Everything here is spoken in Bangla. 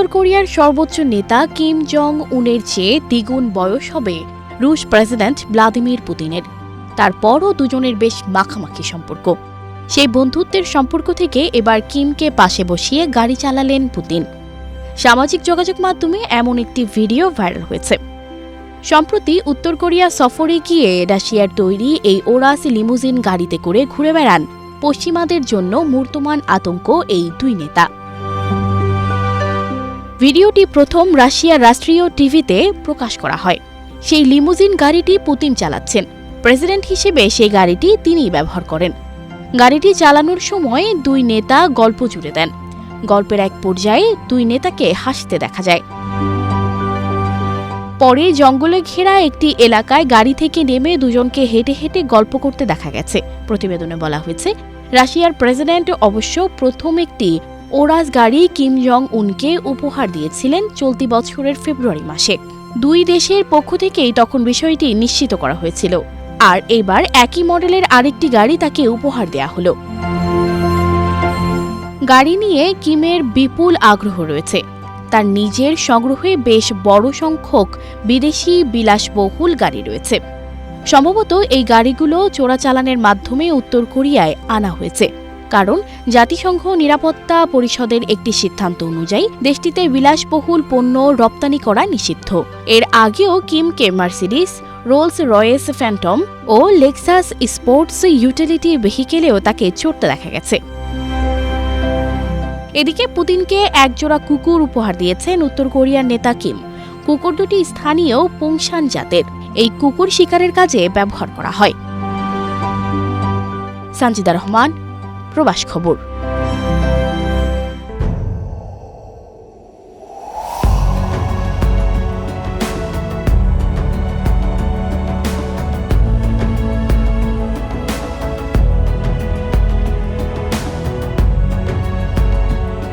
উত্তর কোরিয়ার সর্বোচ্চ নেতা কিম জং উনের চেয়ে দ্বিগুণ বয়স হবে রুশ প্রেসিডেন্ট ভ্লাদিমির পুতিনের। তারপরও দুজনের বেশ মাখামাখি সম্পর্ক। সেই বন্ধুত্বের সম্পর্ক থেকে এবার কিমকে পাশে বসিয়ে গাড়ি চালালেন পুতিন। সামাজিক যোগাযোগ মাধ্যমে এমন একটি ভিডিও ভাইরাল হয়েছে। সম্প্রতি উত্তর কোরিয়া সফরে গিয়ে রাশিয়ার তৈরি এই ওরাস লিমুজিন গাড়িতে করে ঘুরে বেড়ান পশ্চিমাদের জন্য মূর্তমান আতঙ্ক এই দুই নেতা। ভিডিওটি প্রথম রাশিয়ার রাষ্ট্রীয় টিভিতে প্রকাশ করা হয়। সেই লিমুজিন গাড়িটি পুতিন চালাচ্ছেন। প্রেসিডেন্ট হিসেবে সেই গাড়িটি তিনিই ব্যবহার করেন। গাড়িটি চালানোর সময় দুই নেতা গল্প জুড়ে দেন। গল্পের এক পর্যায়ে দুই নেতাকে হাসতে দেখা যায়। পরে জঙ্গলে ঘেরা একটি এলাকায় গাড়ি থেকে নেমে দুজনকে হেঁটে হেঁটে গল্প করতে দেখা গেছে। প্রতিবেদনে বলা হয়েছে, রাশিয়ার প্রেসিডেন্ট অবশ্য প্রথম একটি ওরাস গাড়ি কিম জং উনকে উপহার দিয়েছিলেন চলতি বছরের ফেব্রুয়ারি মাসে। দুই দেশের পক্ষ থেকেই তখন বিষয়টি নিশ্চিত করা হয়েছিল। আর এবার একই মডেলের আরেকটি গাড়ি তাকে উপহার দেয়া হলো। গাড়ি নিয়ে কিমের বিপুল আগ্রহ রয়েছে। তার নিজের সংগ্রহে বেশ বড় সংখ্যক বিদেশি বিলাসবহুল গাড়ি রয়েছে। সম্ভবত এই গাড়িগুলো চোরাচালানের মাধ্যমে উত্তর কোরিয়ায় আনা হয়েছে। কারণ জাতিসংঘ নিরাপত্তা পরিষদের একটি সিদ্ধান্ত অনুযায়ী দেশটিতে বিলাসবহুল পণ্য রপ্তানি করা নিষিদ্ধ। এর আগেও কিমকে মার্সিডিস, রোলস রয়েস ফ্যান্টম ও লেক্সাস স্পোর্টস ইউটিলিটি ভেহিকেলেও তাকে চড়তে দেখা গেছে। এদিকে পুতিনকে একজোড়া কুকুর উপহার দিয়েছেন উত্তর কোরিয়ার নেতা কিম। কুকুর দুটি স্থানীয় পুংশান জাতের। এই কুকুর শিকারের কাজে ব্যবহার করা হয়। সঞ্জিদা রহমান প্রবাস খবর।